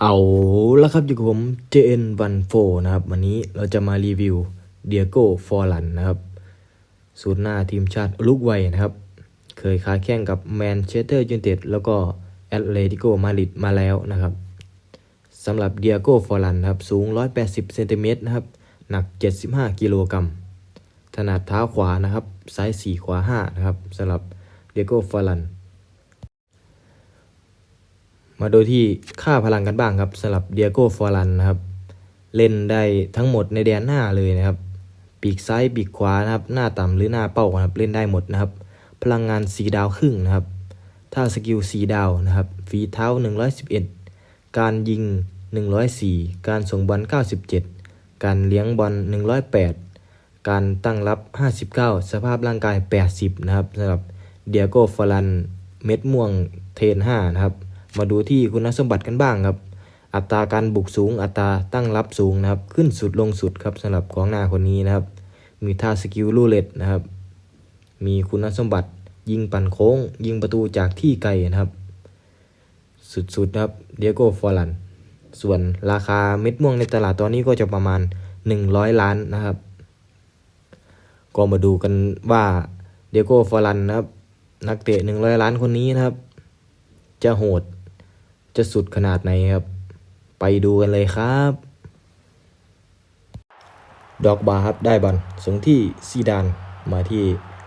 เอาละครับอยู่กับผม JN วันโฟนะครับ วันนี้เราจะมารีวิวเดียโก้ฟอร์ลันนะครับศูนย์หน้าทีมชาติลุกไวนะครับ เคยค้าแข่งกับแมนเชสเตอร์ยูไนเต็ดแล้วก็แอตเลติโกมาริดมาแล้วนะครับสำหรับเดียโก้ฟอร์ลันครับ สูง 180เซนติเมตรนะครับ หนัก 75 กิโลกรัมถนัดเท้าขวานะครับ ซ้าย 4 ขวา 5 นะครับสำหรับเดียโก้ฟอร์ลัน มาโดยที่ค่าพลังกันบ้างครับสำหรับเดียโก้ฟอรันนะครับ เล่นได้ทั้งหมดในแดนหน้าเลยนะครับ ปีกซ้ายปีกขวานะครับ หน้าต่ำหรือหน้าเป้านะครับ เล่นได้หมดนะครับ พลังงานสีดาวครึ่งนะครับ ถ้าสกิลสีดาวนะครับ ฝีเท้า 111 การยิง 104 การส่งบอล97 การเลี้ยงบอล108 การตั้งรับ 59 สภาพร่างกาย 80 นะครับสำหรับเดียโก้ฟอรันเม็ดม่วงเทน5นะครับ มาดูที่คุณสมบัติกันบ้างครับ อัตราการบุกสูง อัตราตั้งรับสูงนะครับ ขึ้นสุดลงสุดครับสำหรับกองหน้าคนนี้นะครับ มีท่าสกิลลูเลตนะครับ มีคุณสมบัติยิงปั่นโค้ง ยิงประตูจากที่ไกลนะครับ สุดๆนะครับเดียโก้ฟอรันส่วนราคาเม็ดม่วงในตลาดตอนนี้ก็จะประมาณ 100 ล้านนะครับ ก็มาดูกันว่าเดียโก้ฟอรันนะครับ นักเตะ 100 ล้านคนนี้นะครับ จะโหด จะสุดขนาดไหนครับ ไปดูกันเลยครับ ดอกบาร์ครับได้บอลส่งที่ซีดานมาที่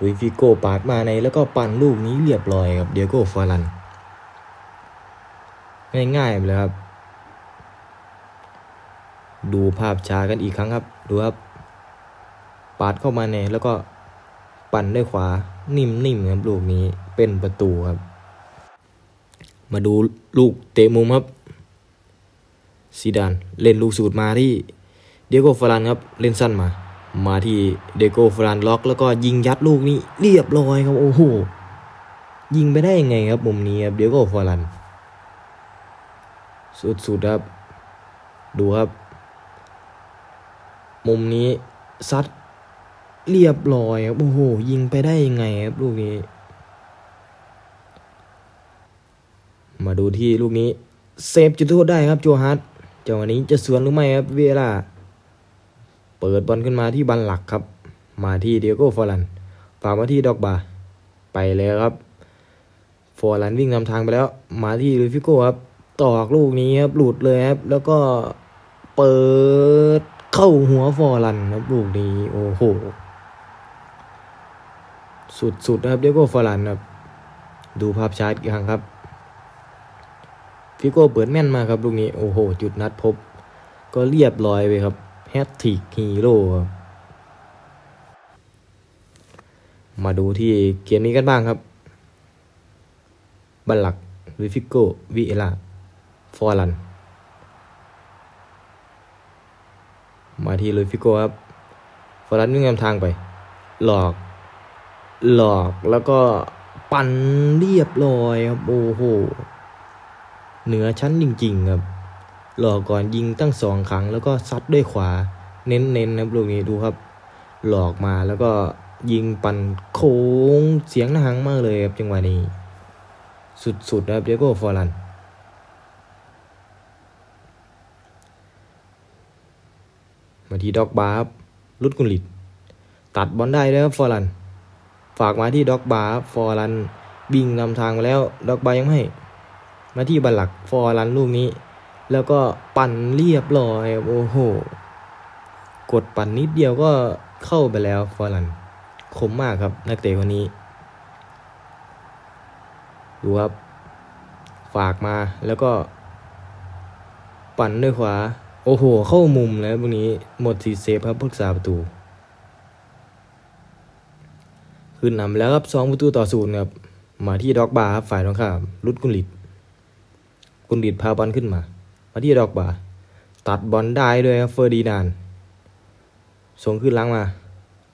ลุยฟิโก้ปาดมาในแล้วก็ปั่นลูกนี้เรียบร้อยครับเดียโก้ฟารัน ง่ายๆเลยครับ ดูภาพช้ากันอีกครั้งครับ ดูครับ ปาดเข้ามาในแล้วก็ปั่นด้วยขวานิ่มๆครับลูกนี้เป็นประตูครับ มาดูลูกเตะมุมครับซีดานเล่นลูกสูตรมาที่เดโกฟรานครับเล่นสั้นมา มาที่เดโกฟรานล็อก แล้วก็ยิงยัดลูกนี้เรียบร้อยครับโอ้โหยิงไปได้ยังไงครับมุมนี้ครับเดโกฟรานสุดๆครับ ดูครับ มุมนี้ซัดเรียบร้อยครับโอ้โหยิงไปได้ยังไงครับลูกนี้ มาดูที่ลูกนี้เซฟจุดโทษได้ครับโจฮัตจังหวะนี้จะสวนหรือไม่ครับเวลา เปิดบอลขึ้นมาที่บันหลักครับ มาที่เดียโก้ฟอร์ลันฝากมาที่ดอกบา ไปแล้วครับ ฟอร์ลันวิ่งนำทางไปแล้ว มาที่ลุยฟิโก้ครับ ตอกลูกนี้ครับหลุดเลยครับ แล้วก็เปิดเข้าหัวฟอร์ลันครับลูกนี้โอ้โหสุดๆนะครับเดียโก้ฟอร์ลันครับ ดูภาพช้าอีกครั้งครับ ฟิโก้เปิดแม่นมาครับลูกนี้โอ้โห จุดนัดพบ ก็เรียบร้อยไปครับแฮตทิกฮีโร่ครับมาดูที่เกมนี้กันบ้างครับ บัลลักวิฟิโก้วิเอลาฟอร์ลัน มาที่ลุยฟิโก้ครับ ฟอร์ลันวิ่งนำทางไป หลอก หลอกแล้วก็ปั่นเรียบร้อยครับ โอ้โห เหนือชั้นจริงๆครับหลอกก่อนยิงตั้งสองครั้ง แล้วก็ซัดด้วยขวา เน้นๆนะครับลูกนี้ดูครับ หลอกมาแล้วก็ยิงปั่นโค้งเสียงหนังมากเลยครับจังหวะนี้ สุดๆนะครับเดียโก้ฟอร์ลันมาที่ด็อกบาร์ลุดกุลิต ตัดบอลได้แล้วครับฟอร์ลัน ฝากมาที่ด็อกบาร์ฟอร์ลัน วิ่งนำทางมาแล้วด็อกบาร์ยังไม่ มาที่บัลลักฟอร์ลันลูกนี้ แล้วก็ปั่นเรียบร้อย โอ้โห กดปั่นนิดเดียวก็เข้าไปแล้วฟอร์ลันคมมากครับ นักเตะคนนี้ ดูครับ ฝากมาแล้วก็ ปั่นด้วยขวา โอ้โห เข้ามุมแล้วพวกนี้หมดสีเซฟครับพึกษาประตูขึ้นนำแล้วครับสองประตูต่อศูนย์ครับ มาที่ด็อกบาร์ครับฝ่ายตรงข้ามรุดกุลิต กุลิตพาบอลขึ้นมา มาที่ดอกบาตัดบอลได้ด้วยครับเฟอร์ดีนานส่งขึ้นล้างมา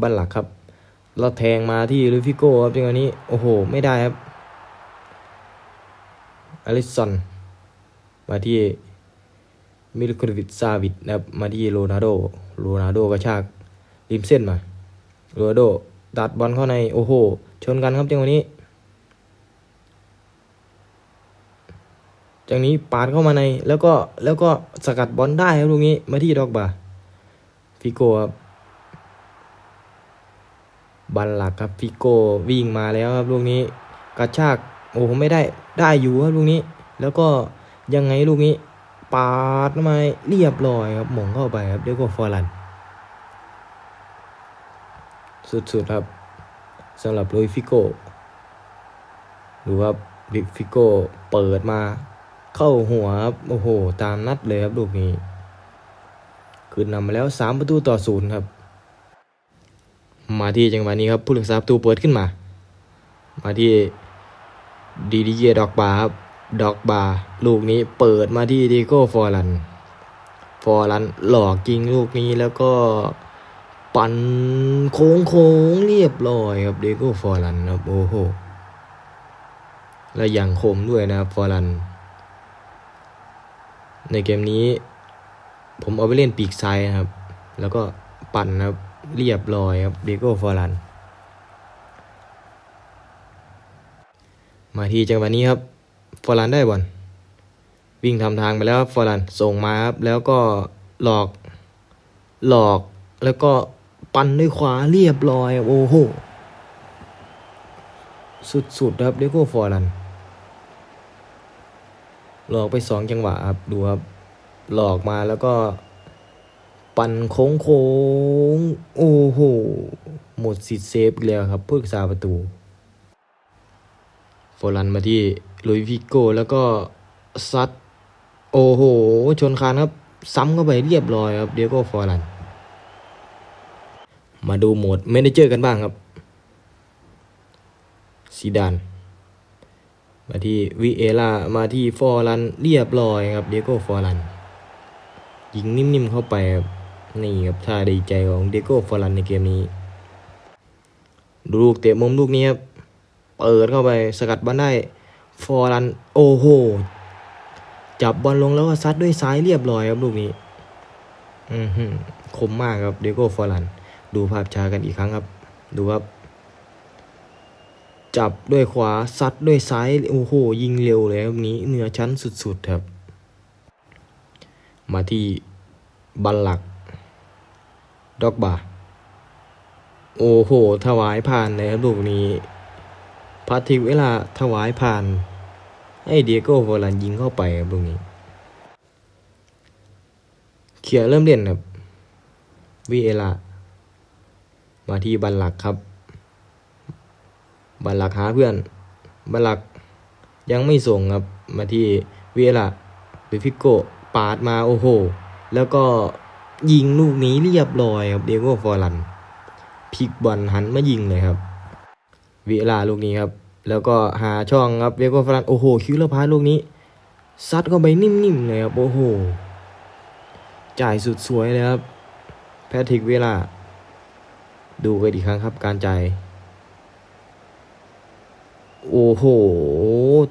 บันหลักครับแล้วแทงมาที่ลูฟิโก้ครับจังหวะนี้ โอ้โห ไม่ได้ครับอลิสันมาที่มิลโควิชซาวิดนะครับมาที่โรนัลโดโรนัลโดกระชากริมเส้นมาโรนัลโดตัดบอลเข้าใน โอ้โห ชนกันครับจังหวะนี้ จากนี้ปาดเข้ามาในแล้วก็แล้วก็สกัดบอลได้ครับลูกนี้มาที่ดอกบาฟิโกครับบัลลักครับฟิโกวิ่งมาแล้วครับลูกนี้กระชากโอ้โหไม่ได้ได้อยู่ครับลูกนี้ แล้วก็ยังไงลูกนี้ ปาดมาเรียบร้อยครับหม่งเข้าไปครับเดี๋ยวก็ฟอร์ลันสุดๆครับสำหรับลุยฟิโกดูครับลิฟิโกเปิดมา เข้าหัวครับโอ้โห ตามนัดเลยครับลูกนี้คืนนำมาแล้ว 3 ประตูต่อศูนย์ครับ มาที่จังหวะนี้ครับผู้รักษาประตูเปิดขึ้นมา มาที่ดีดีเยดอกบาครับดอกบาลูกนี้เปิดมาที่ดีโก้ฟอร์ลันฟอร์ลันหลอกยิงลูกนี้แล้วก็ปั่นโค้งโค้งเรียบร้อยครับเดโก้ฟอร์ลันครับโอ้โห และอย่างคมด้วยนะครับฟอร์ลัน ในเกมนี้ ผมเอาไปเล่นปีกซ้ายนะครับ แล้วก็ปั่นนะครับ เรียบร้อยครับเดโก้ฟอรัน มาที่จังหวะนี้ครับฟอรันได้บอลวิ่งทำทางไปแล้วครับฟอรันส่งมาครับ แล้วก็หลอกหลอกแล้วก็ปั่นด้วยขวาเรียบร้อย โอ้โห สุดๆครับเดโก้ฟอรัน หลอกไปสองจังหวะครับดูครับหลอกมาแล้วก็ ปั่นโค้งโค้งโอ้โหหมดสิทธิ์เซฟแล้วครับผู้รักษาประตูฟอร์ลันมาที่ลุยฟิโก้แล้วก็ซัดโอ้โห ชนคานครับซ้ำเข้าไปเรียบร้อยครับเดียโก้ฟอร์ลัน มาดูโหมดเมนเจอร์กันบ้างครับซีดาน มาที่วิเอล่ามาที่ฟอร์ลันเรียบร้อยครับเดโก้ฟอร์ลันยิงนิ่มๆเข้าไปครับนี่ครับท่าดีใจของเดโก้ฟอร์ลันในเกมนี้ ดูลูกเตะมุมลูกนี้ครับเปิดเข้าไปสกัดบอลได้ฟอร์ลันโอ้โหจับบอลลงแล้วก็ซัดด้วยซ้ายเรียบร้อยครับลูกนี้ อือหือคมมากครับเดโก้ฟอร์ลันดูภาพช้ากันอีกครั้งครับ ดูครับ จับด้วยขวาซัดด้วยซ้ายโอ้โหยิงเร็วเลยครับนี้เหนือชั้นสุดๆครับ มาที่บัลลักดอกบาโอ้โห ถวายผ่านเลยครับลูกนี้พาทิเวลาถวายผ่าน ให้เดียโก้ฟอร์ลันยิงเข้าไปครับลูกนี้ เขียเริ่มเล่นครับวีเอลามาที่บัลลักครับ บัลลักหาเพื่อน บัลลักยังไม่ส่งครับ มาที่เอลาหรือฟิโก้ปาดมาโอ้โห แล้วก็ยิงลูกนี้เรียบร้อยครับเดโก้ฟอร์ลันพลิกบอลหันมายิงเลยครับเอลาลูกนี้ครับ แล้วก็หาช่องครับเดโก้ฟอร์ลันโอ้โห คิวเลอร์พาลูกนี้ซัดเข้าไปนิ่มๆเลยครับโอ้โห จ่ายสุดสวยเลยครับ แพทริกเวลา ดูกันอีกครั้งครับการจ่าย โอ้โห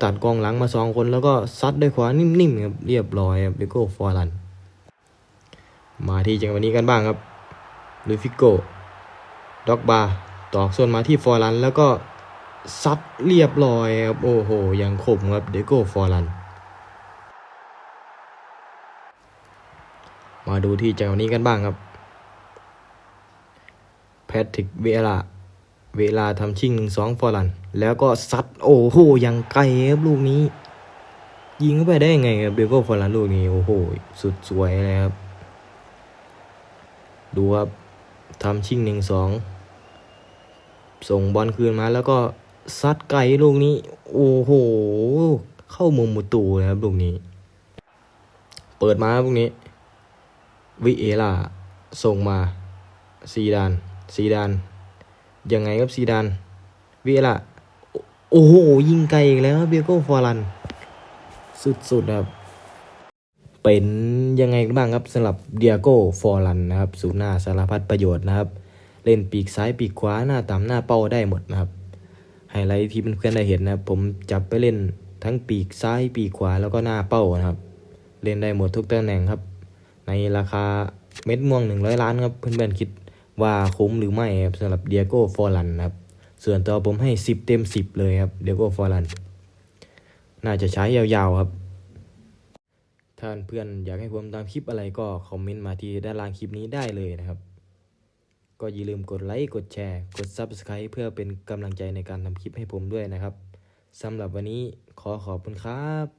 ตัดกองหลังมาสองคนแล้วก็ซัดด้วยขวานิ่มๆครับเรียบร้อยครับเดโก้ฟอร์ลัน มาที่จังหวะนี้กันบ้างครับลุยฟิโก้ด็อกบาตอกส่วนมาที่ฟอร์ลัน แล้วก็ซัดเรียบร้อยครับโอ้โหยังคมครับเดโก้ฟอร์ลัน มาดูที่จังหวะนี้กันบ้างครับแพทริกเวลา เวลาทำชิ่งหนึ่งสองฟอร์ลัน แล้วก็ซัดโอ้โหยังไกลครับลูกนี้ ยิงเข้าไปได้ยังไงครับเบโก้ฟอร์ลันลูกนี้ โอ้โห สุดสวยเลยครับ ดูครับทำชิ่งหนึ่งสองส่งบอลคืนมาแล้วก็ซัดไกลลูกนี้ โอ้โห เข้ามุมมุตูเลยครับลูกนี้ เปิดมาลูกนี้ วิเอล่าส่งมาซีดานซีดาน ยังไงครับซีดานวิเอล่าโอ้โห ยิงไกลอีกแล้วเบียโก้ฟอร์ลัน สุดๆครับ เป็นยังไงบ้างครับสำหรับเดียโก้ฟอร์ลันนะครับศูนหน้าสารพัดประโยชน์นะครับ เล่นปีกซ้ายปีกขวาหน้าต่ำหน้าเป้าได้หมดนะครับไฮไลท์ที่เพื่อนๆได้เห็นนะครับ ผมจับไปเล่นทั้งปีกซ้ายปีกขวาแล้วก็หน้าเป้านะครับ เล่นได้หมดทุกตำแหน่งครับ ในราคาเม็ดม่วงหนึ่งร้อยล้านครับเพื่อนๆคิด ว่าคุ้มหรือไม่ครับสำหรับเดียโก้ฟอร์ลันครับ ส่วนตัวผมให้สิบเต็มสิบเลยครับเดียโก้ฟอร์ลัน น่าจะใช้ยาวๆครับ ถ้าเพื่อนอยากให้ผมทำคลิปอะไรก็คอมเมนต์มาที่ด้านล่างคลิปนี้ได้เลยนะครับ ก็อย่าลืมกดไลค์ กดแชร์ กด Subscribe เพื่อเป็นกำลังใจในการทำคลิปให้ผมด้วยนะครับสำหรับวันนี้ขอขอบคุณครับ